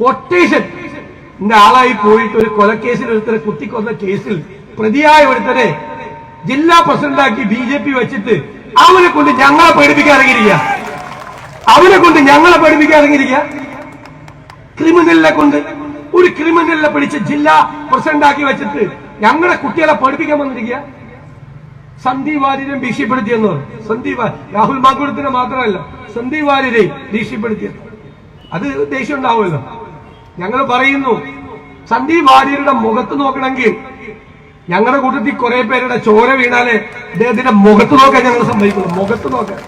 Quotation ആളായി പോയിട്ട് ഒരു കൊലക്കേസിൽ ഒരുത്തരെ കുത്തിക്കൊന്ന കേസിൽ പ്രതിയായ ഒരുത്തരെ ജില്ലാ പ്രസിഡന്റാക്കി ബി ജെ പി വെച്ചിട്ട് അവനെ കൊണ്ട് ഞങ്ങളെ പേടിപ്പിക്കാൻ ഇറങ്ങിയിരിക്കുക. അവനെ കൊണ്ട് ഞങ്ങളെ പേടിപ്പിക്കാൻ ഇറങ്ങിയിരിക്കുക. ക്രിമിനലിനെ കൊണ്ട് ഒരു ക്രിമിനലിനെ പിടിച്ച് ജില്ലാ പ്രസിഡന്റാക്കി വെച്ചിട്ട് ഞങ്ങളെ കുട്ടികളെ പഠിപ്പിക്കാൻ വന്നിരിക്കുക. സന്ദീപ് വാര്യരെ ഭീഷണിപ്പെടുത്തിയെന്ന്? സന്ദീപ് രാഹുൽ മാങ്കുളത്തിനെ മാത്രമല്ല സന്ദീപ് വാര്യരെ ഭീഷണിപ്പെടുത്തിയത്. അത് ദേഷ്യം ഉണ്ടാവുമല്ലോ. ഞങ്ങൾ പറയുന്നു സന്ദീ വാര്യരുടെ മുഖത്ത് നോക്കണമെങ്കിൽ ഞങ്ങളുടെ കൂട്ടത്തിൽ കുറെ പേരുടെ ചോര വീണാലേ അദ്ദേഹത്തിന്റെ മുഖത്ത് നോക്കാൻ ഞങ്ങൾ സമ്മതിക്കുന്നു മുഖത്ത് നോക്കാൻ.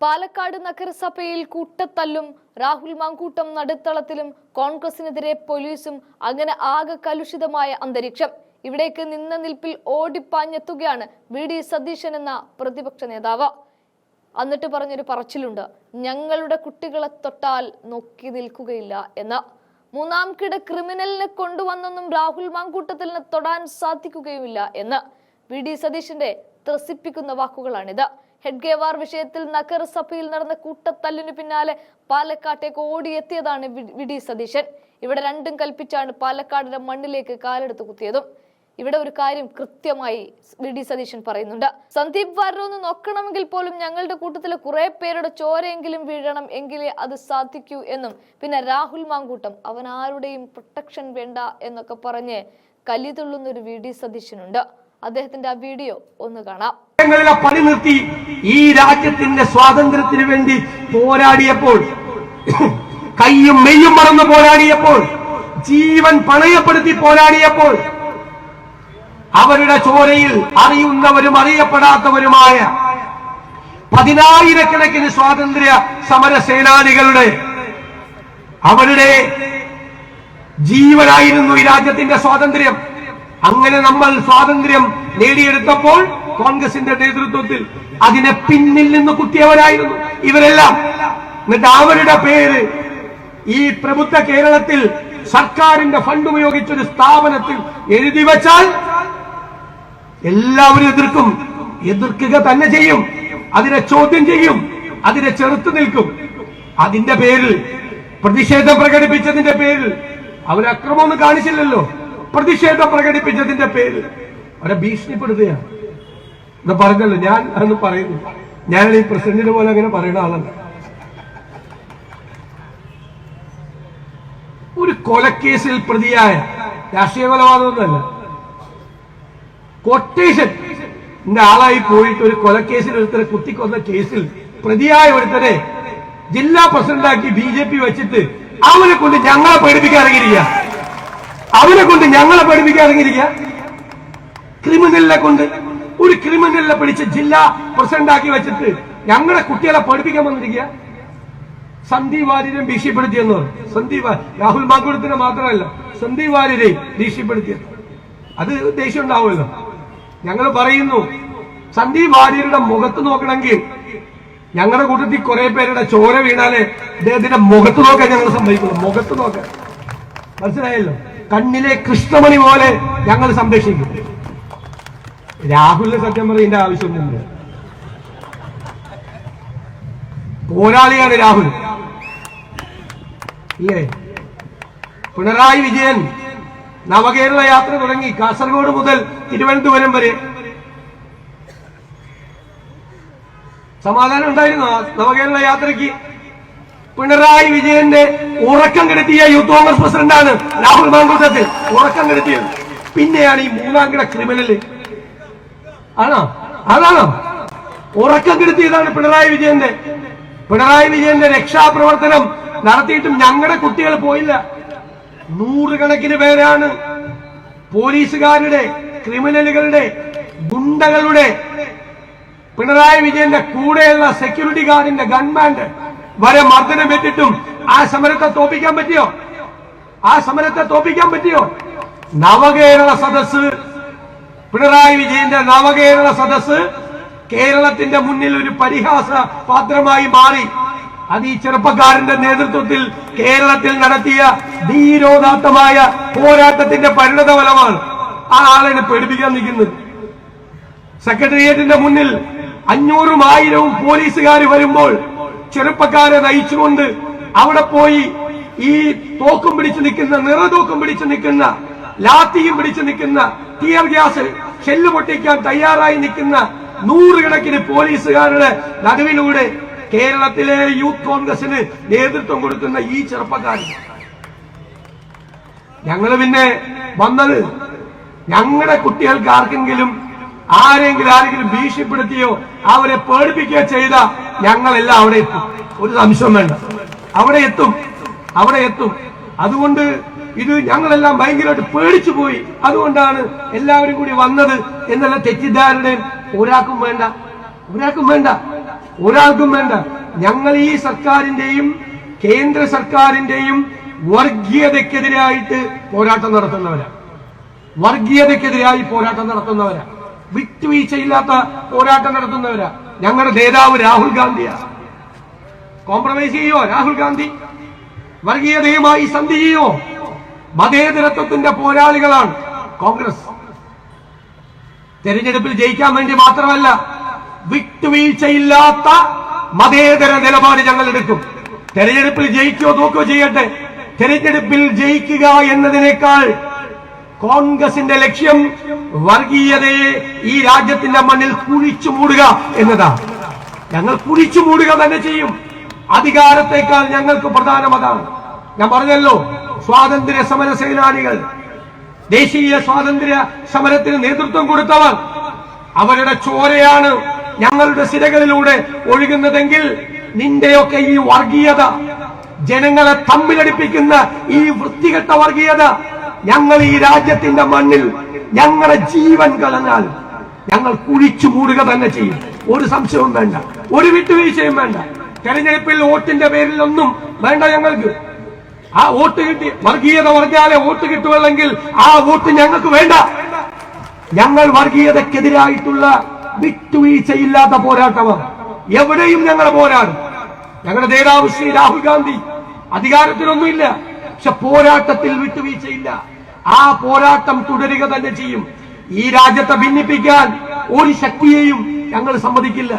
പാലക്കാട് നഗരസഭയിൽ കൂട്ടത്തല്ലും രാഹുൽ മാങ്കൂട്ടം നടുത്തളത്തിലും കോൺഗ്രസിനെതിരെ പോലീസും അങ്ങനെ ആകെ കലുഷിതമായ അന്തരീക്ഷം. ഇവിടേക്ക് നിന്ന നിൽപ്പിൽ ഓടിപ്പാഞ്ഞെത്തുകയാണ് വി ഡി സതീശൻ എന്ന പ്രതിപക്ഷ നേതാവ്. എന്നിട്ട് പറഞ്ഞൊരു പറച്ചിലുണ്ട്. ഞങ്ങളുടെ കുട്ടികളെ തൊട്ടാൽ നോക്കി നിൽക്കുകയില്ല എന്ന്. മൂന്നാം കിട ക്രിമിനലിനെ കൊണ്ടുവന്നൊന്നും രാഹുൽ മാങ്കൂട്ടത്തിന് തൊടാൻ സാധിക്കുകയുമില്ല എന്ന്. വി. ഡി. സതീശന്റെ ത്രസിപ്പിക്കുന്ന വാക്കുകളാണിത്. ഹെഡ്ഗേവാർ വിഷയത്തിൽ നഗരസഭയിൽ നടന്ന കൂട്ടത്തല്ലിനു പിന്നാലെ പാലക്കാട്ടേക്ക് ഓടിയെത്തിയതാണ് വി. ഡി. സതീശൻ. ഇവിടെ രണ്ടും കൽപ്പിച്ചാണ് പാലക്കാടിന്റെ മണ്ണിലേക്ക് കാലെടുത്ത് കുത്തിയതും. ഇവിടെ ഒരു കാര്യം കൃത്യമായി വി ഡി സതീശൻ പറയുന്നുണ്ട്. സന്ദീപ് വാര്യർ ഒന്ന് നോക്കണമെങ്കിൽ പോലും ഞങ്ങളുടെ കൂട്ടത്തിലെ കുറെ പേരുടെ ചോരയെങ്കിലും വീഴണം എങ്കിലേ അത് സാധിക്കൂ എന്നും. പിന്നെ രാഹുൽ മാങ്കൂട്ടം അവൻ ആരുടെയും പ്രൊട്ടക്ഷൻ വേണ്ട എന്നൊക്കെ പറഞ്ഞ് കലിതുള്ളുന്ന ഒരു വി ഡി സതീശനുണ്ട്. അദ്ദേഹത്തിന്റെ ആ വീഡിയോ ഒന്ന് കാണാം. പണി നിർത്തി ഈ രാജ്യത്തിന്റെ സ്വാതന്ത്ര്യത്തിന് വേണ്ടി പോരാടിയപ്പോൾ കയ്യും മെയ്യും മറന്ന് പോരാടിയപ്പോൾ ജീവൻ പണയപ്പെടുത്തി പോരാടിയപ്പോൾ അവരുടെ ചോരയിൽ അറിയുന്നവരും അറിയപ്പെടാത്തവരുമായ പതിനായിരക്കണക്കിന് സ്വാതന്ത്ര്യ സമര സേനാനികളുടെ അവരുടെ ജീവനായിരുന്നു ഈ രാജ്യത്തിന്റെ സ്വാതന്ത്ര്യം. അങ്ങനെ നമ്മൾ സ്വാതന്ത്ര്യം നേടിയെടുത്തപ്പോൾ കോൺഗ്രസിന്റെ നേതൃത്വത്തിൽ അതിനെ പിന്നിൽ നിന്ന് കുത്തിയവരായിരുന്നു ഇവരെല്ലാം. എന്നിട്ട് അവരുടെ പേര് ഈ പ്രബുദ്ധ കേരളത്തിൽ സർക്കാരിന്റെ ഫണ്ട് ഉപയോഗിച്ചൊരു സ്ഥാപനത്തിൽ എഴുതി വച്ചാൽ എല്ലാവരും എതിർക്കും. എതിർക്കുക തന്നെ ചെയ്യും. അതിനെ ചോദ്യം ചെയ്യും. അതിനെ ചെറുത്തു നിൽക്കും. അതിന്റെ പേരിൽ പ്രതിഷേധം പ്രകടിപ്പിച്ചതിന്റെ പേരിൽ അവർ അക്രമമൊന്നും കാണിച്ചില്ലല്ലോ. പ്രതിഷേധം പ്രകടിപ്പിച്ചതിന്റെ പേരിൽ അവരെ ഭീഷണിപ്പെടുത്തുകയാണ് ഇത് പറഞ്ഞല്ലോ ഞാൻ അന്ന് പറയുന്നു. ഞാൻ ഈ പ്രസിഡന്റിനെ പോലെ അങ്ങനെ പറയുന്ന ആളല്ല. ഒരു കൊലക്കേസിൽ പ്രതിയായ രാഷ്ട്രീയ കൊലപാതകമൊന്നുമല്ല. കൊട്ടേഷൻ ആളായി പോയിട്ട് ഒരു കൊലക്കേസിൽ ഒരുത്തരെ കുത്തിക്കൊന്ന കേസിൽ പ്രതിയായ ഒരുത്തരെ ജില്ലാ പ്രസിഡന്റാക്കി ബി ജെ പി വെച്ചിട്ട് അവനെ കൊണ്ട് ഞങ്ങളെ പേടിപ്പിക്കാൻ അവനെ കൊണ്ട് ഞങ്ങളെ പേടിപ്പിക്കാൻ ഇറങ്ങിയിരിക്കുക. ക്രിമിനലിനെ കൊണ്ട് ഒരു ക്രിമിനലിനെ പിടിച്ച് ജില്ലാ പ്രസിഡന്റാക്കി വെച്ചിട്ട് ഞങ്ങളെ കുട്ടികളെ പഠിപ്പിക്കാൻ വന്നിരിക്കുക. സന്ദീപ് വാര്യരെ ഭീഷണിപ്പെടുത്തിയെന്ന് സന്ദീപ് രാഹുൽ മാങ്കുളത്തിനെ മാത്രമല്ല സന്ദീപ് വാര്യരെയും ഭീഷണിപ്പെടുത്തിയത്. അത് ദേഷ്യം ഉണ്ടാവുമല്ലോ. ഞങ്ങൾ പറയുന്നു സന്ദീപ് വാര്യരുടെ മുഖത്ത് നോക്കണമെങ്കിൽ ഞങ്ങളുടെ കൂട്ടത്തിൽ കുറെ പേരുടെ ചോര വീണാലേ അദ്ദേഹത്തിന്റെ മുഖത്ത് നോക്കാൻ ഞങ്ങൾ സംഭവിക്കുന്നു മുഖത്ത് നോക്കാൻ. മനസ്സിലായല്ലോ? കണ്ണിലെ കൃഷ്ണമണി പോലെ ഞങ്ങൾ സംരക്ഷിക്കും. രാഹുലിന് സത്യം പറയുന്ന ആവശ്യമൊന്നുമില്ല. പോരാളിയാണ് രാഹുൽ. ഇല്ലേ? പിണറായി വിജയൻ നവകേരള യാത്ര തുടങ്ങി കാസർഗോഡ് മുതൽ തിരുവനന്തപുരം വരെ. സമാധാനം ഉണ്ടായിരുന്നു നവകേരള യാത്രയ്ക്ക്. പിണറായി വിജയന്റെ ഉറക്കം കെടുത്തിയ യൂത്ത് കോൺഗ്രസ് പ്രസിഡന്റാണ് രാഹുൽ മാങ്കൂട്ടത്തിൽ ഉറക്കം കെടുത്തിയത്. പിന്നെയാണ് ഈ മൂന്നാം കിട ക്രിമിനൽ. ആണോ? അതാണോ ഉറക്കം കെടുത്തിയതാണ് പിണറായി വിജയന്റെ. പിണറായി വിജയന്റെ രക്ഷാപ്രവർത്തനം നടത്തിയിട്ടും ഞങ്ങളുടെ കുട്ടികൾ പോയില്ല. നൂറുകണക്കിന് പേരാണ് പോലീസുകാരുടെ ക്രിമിനലുകളുടെ ഗുണ്ടകളുടെ പിണറായി വിജയന്റെ കൂടെയുള്ള സെക്യൂരിറ്റി ഗാർഡിന്റെ ഗൺമാന്റെ വരെ മർദ്ദനമേറ്റിട്ടും ആ സമരത്തെ തോപ്പിക്കാൻ പറ്റിയോ? ആ സമരത്തെ തോപ്പിക്കാൻ പറ്റിയോ? നവകേരള സദസ് പിണറായി വിജയന്റെ നവകേരള സദസ് കേരളത്തിന്റെ മുന്നിൽ ഒരു പരിഹാസ പാത്രമായി മാറി. അത് ഈ ചെറുപ്പക്കാരന്റെ നേതൃത്വത്തിൽ കേരളത്തിൽ നടത്തിയ ധീരോദാത്തമായ പോരാട്ടത്തിന്റെ പരിണത ഫലമാണ് ആ ആളെ പേടിപ്പിക്കാൻ നിൽക്കുന്നത്. സെക്രട്ടേറിയറ്റിന്റെ മുന്നിൽ അഞ്ഞൂറും ആയിരവും പോലീസുകാർ വരുമ്പോൾ ചെറുപ്പക്കാരെ നയിച്ചുകൊണ്ട് അവിടെ പോയി ഈ തോക്കും പിടിച്ച് നിൽക്കുന്ന നിറതൂക്കും പിടിച്ച് നിൽക്കുന്ന ലാത്തിയും പിടിച്ച് നിൽക്കുന്ന ടിയർ ഗ്യാസ് ഷെല്ല് പൊട്ടിക്കാൻ തയ്യാറായി നിൽക്കുന്ന നൂറുകണക്കിന് പോലീസുകാരുടെ നടുവിലൂടെ കേരളത്തിലെ യൂത്ത് കോൺഗ്രസിന് നേതൃത്വം കൊടുക്കുന്ന ഈ ചെറുപ്പക്കാരൻ ഞങ്ങൾ പിന്നെ വന്നത് ഞങ്ങളുടെ കുട്ടികൾക്ക് ആർക്കെങ്കിലും ആരെങ്കിലും ആരെങ്കിലും ഭീഷണിപ്പെടുത്തിയോ അവരെ പേടിപ്പിക്കുകയോ ചെയ്ത ഞങ്ങളെല്ലാം അവിടെ എത്തും. ഒരു സംശയം വേണ്ട. അവിടെ എത്തും. അവിടെ എത്തും. അതുകൊണ്ട് ഇത് ഞങ്ങളെല്ലാം ഭയങ്കരമായിട്ട് പേടിച്ചു പോയി. അതുകൊണ്ടാണ് എല്ലാവരും കൂടി വന്നത് എന്നുള്ള തെറ്റിദ്ധാരണയും ഒരാൾക്കും വേണ്ട. ഒരാൾക്കും വേണ്ട. ഒരാൾക്കും വേണ്ട. ഞങ്ങൾ ഈ സർക്കാരിന്റെയും കേന്ദ്ര സർക്കാരിന്റെയും വർഗീയതയ്ക്കെതിരായിട്ട് പോരാട്ടം നടത്തുന്നവരാണ് വർഗീയതയ്ക്കെതിരായി പോരാട്ടം നടത്തുന്നവരാ. വിട്ടുവീഴ്ചയില്ലാത്ത പോരാട്ടം നടത്തുന്നവരാ. ഞങ്ങളുടെ നേതാവ് രാഹുൽ ഗാന്ധിയാ. കോംപ്രമൈസ് ചെയ്യോ രാഹുൽ ഗാന്ധി? വർഗീയതയുമായി സന്ധി ചെയ്യോ? മതേതരത്വത്തിന്റെ പോരാളികളാണ് കോൺഗ്രസ്. തെരഞ്ഞെടുപ്പിൽ ജയിക്കാൻ വേണ്ടി മാത്രമല്ല വിട്ടുവീഴ്ചയില്ലാത്ത മതേതര നിലപാട് ഞങ്ങൾ എടുക്കും. തെരഞ്ഞെടുപ്പിൽ ജയിക്കുകയോ നോക്കുകയോ ചെയ്യട്ടെ. തെരഞ്ഞെടുപ്പിൽ ജയിക്കുക എന്നതിനേക്കാൾ കോൺഗ്രസിന്റെ ലക്ഷ്യം വർഗീയതയെ ഈ രാജ്യത്തിന്റെ മണ്ണിൽ കുഴിച്ചു മൂടുക എന്നതാണ് ഞങ്ങൾ കുഴിച്ചു മൂടുക തന്നെ ചെയ്യും. അധികാരത്തെക്കാൾ ഞങ്ങൾക്ക് പ്രധാനം അതാണ്. ഞാൻ പറഞ്ഞല്ലോ സ്വാതന്ത്ര്യ സമര സേനാനികൾ ദേശീയ സ്വാതന്ത്ര്യ സമരത്തിന് നേതൃത്വം കൊടുത്തവർ അവരുടെ ചോരയാണ് ഞങ്ങളുടെ സിരകളിലൂടെ ഒഴുകുന്നതെങ്കിൽ നിന്റെയൊക്കെ ഈ വർഗീയത ജനങ്ങളെ തമ്മിലടിപ്പിക്കുന്ന ഈ വൃത്തികെട്ട വർഗീയത ഞങ്ങൾ ഈ രാജ്യത്തിന്റെ മണ്ണിൽ ഞങ്ങളുടെ ജീവൻ കളഞ്ഞാൽ ഞങ്ങൾ കുഴിച്ചു മൂടുക തന്നെ ചെയ്യും. ഒരു സംശയവും വേണ്ട. ഒരു വിട്ടുവീഴ്ചയും വേണ്ട. തെരഞ്ഞെടുപ്പിൽ വോട്ടിന്റെ പേരിൽ ഒന്നും വേണ്ട ഞങ്ങൾക്ക്. ആ വോട്ട് കിട്ടി വർഗീയത പറഞ്ഞാലേ വോട്ട് കിട്ടുമല്ലെങ്കിൽ ആ വോട്ട് ഞങ്ങൾക്ക് വേണ്ട. ഞങ്ങൾ വർഗീയതക്കെതിരായിട്ടുള്ള വിട്ടുവീഴ്ചയില്ലാത്ത പോരാട്ടമാണ് എവിടെയും ഞങ്ങൾ പോരാടും. ഞങ്ങളുടെ നേതാവ് ശ്രീ രാഹുൽ ഗാന്ധി അധികാരത്തിനൊന്നുമില്ല പക്ഷെ പോരാട്ടത്തിൽ വിട്ടുവീഴ്ചയില്ല. ആ പോരാട്ടം തുടരുക തന്നെ ചെയ്യും. ഈ രാജ്യത്തെ ഭിന്നിപ്പിക്കാൻ ഒരു ശക്തിയെയും ഞങ്ങൾ സമ്മതിക്കില്ല.